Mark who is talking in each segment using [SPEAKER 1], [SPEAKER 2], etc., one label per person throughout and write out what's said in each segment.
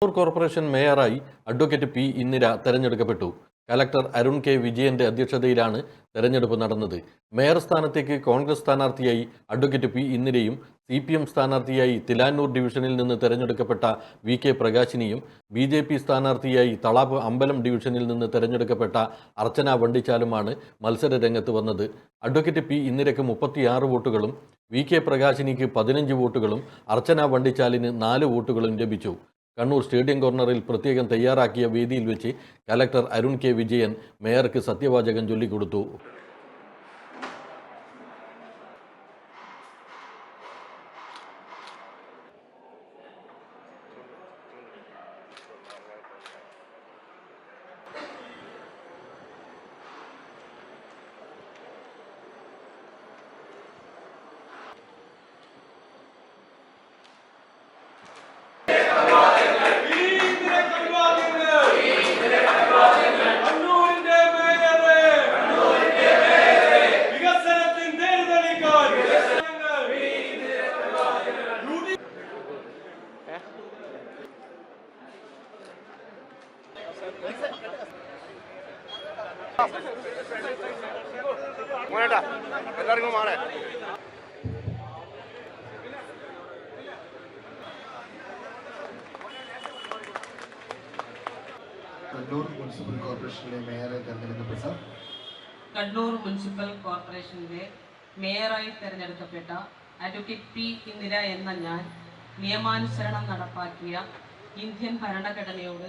[SPEAKER 1] Kannur corporation മേയറായി advocate P Indira തെരഞ്ഞെടുക്കപ്പെട്ടു. Collector Arun K വിജയന്റെ അധ്യക്ഷതയിലാണ് തെരഞ്ഞെടുപ്പ് നടന്നത്. മേയർ സ്ഥാനത്തേക്ക് കോൺഗ്രസ് സ്ഥാനാർത്ഥിയായി അഡ്വക്കേറ്റ് പി ഇന്ദിരയും സി പി എം സ്ഥാനാർത്ഥിയായി തിലാനൂർ ഡിവിഷനിൽ നിന്ന് തെരഞ്ഞെടുക്കപ്പെട്ട വി കെ പ്രകാശിനിയും ബി ജെ പി സ്ഥാനാർത്ഥിയായി തളാപ്പ് അമ്പലം ഡിവിഷനിൽ നിന്ന് തെരഞ്ഞെടുക്കപ്പെട്ട അർച്ചന വണ്ടിച്ചാലുമാണ് മത്സര രംഗത്ത് വന്നത്. അഡ്വക്കേറ്റ് പി ഇന്ദിരയ്ക്ക് മുപ്പത്തിയാറ് വോട്ടുകളും വി കെ പ്രകാശിനിക്ക് പതിനഞ്ച് വോട്ടുകളും അർച്ചന വണ്ടിച്ചാലിന് നാല് വോട്ടുകളും ലഭിച്ചു. കണ്ണൂർ സ്റ്റേഡിയം കോർണറിൽ പ്രത്യേകം തയ്യാറാക്കിയ വേദിയിൽ വെച്ച് കലക്ടർ അരുൺ കെ വിജയൻ മേയർക്ക് സത്യവാചകം ചൊല്ലിക്കൊടുത്തു.
[SPEAKER 2] മോനേട്ടാ എല്ലാവർക്കും മാറേ.
[SPEAKER 3] കണ്ണൂർ മുനിസിപ്പൽ കോർപ്പറേഷനിലെ മേയറെ തെരഞ്ഞെടുക്കപ്പെട്ട
[SPEAKER 4] കണ്ണൂർ മുനിസിപ്പൽ കോർപ്പറേഷനിലെ മേയറായി തെരഞ്ഞെടുക്കപ്പെട്ട അഡ്വക്കേറ്റ് പി ഇന്ദിര എന്ന ഞാൻ നിയമാനുസരണം നടപ്പാക്കിയ ഇന്ത്യൻ ഭരണഘടനയോട്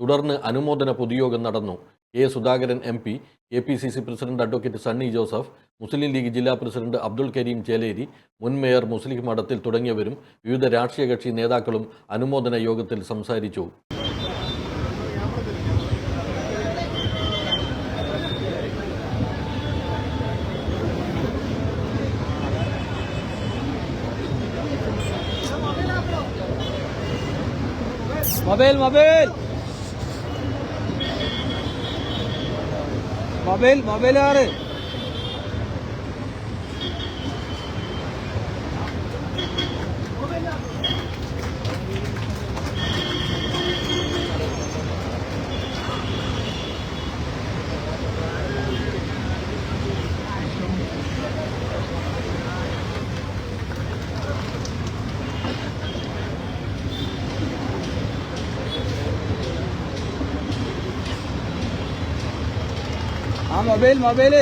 [SPEAKER 1] തുടർന്ന് അനുമോദന പൊതുയോഗം നടന്നു. A Sudhakaran M P K P C C president advocate Sunny Joseph Muslim League ജില്ലാ പ്രസിഡന്റ് അബ്ദുൾ കരീം ചേലേരി മുൻ മേയർ മുസ്ലിം മഠത്തിൽ തുടങ്ങിയവരും വിവിധ രാഷ്ട്രീയ കക്ഷി നേതാക്കളും അനുമോദന യോഗത്തിൽ സംസാരിച്ചു.
[SPEAKER 5] Mobile mobile. മൊബൈൽ മൊബൈൽ ആ മൊബൈൽ മൊബൈൽ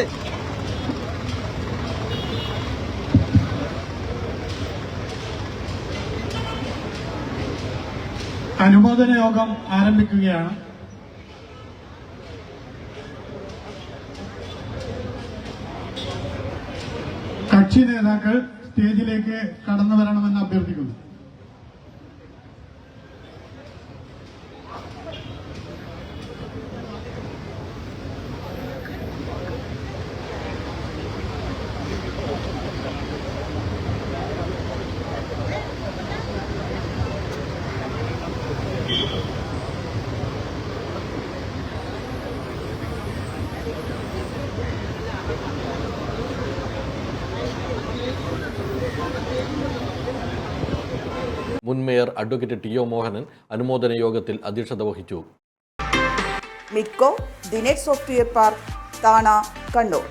[SPEAKER 6] അനുമോദന യോഗം ആരംഭിക്കുകയാണ്. കക്ഷി നേതാക്കൾ സ്റ്റേജിലേക്ക് കടന്നു വരണമെന്ന് അഭ്യർത്ഥിക്കുന്നു.
[SPEAKER 1] മുൻ mayor advocate T O Mohanan അനുമോദന യോഗത്തിൽ അധ്യക്ഷത വഹിച്ചു.
[SPEAKER 7] മിക്കോ ദിനേഷ് സോഫ്റ്റ്വെയർ പാർക്ക് താണ കണ്ണൂർ.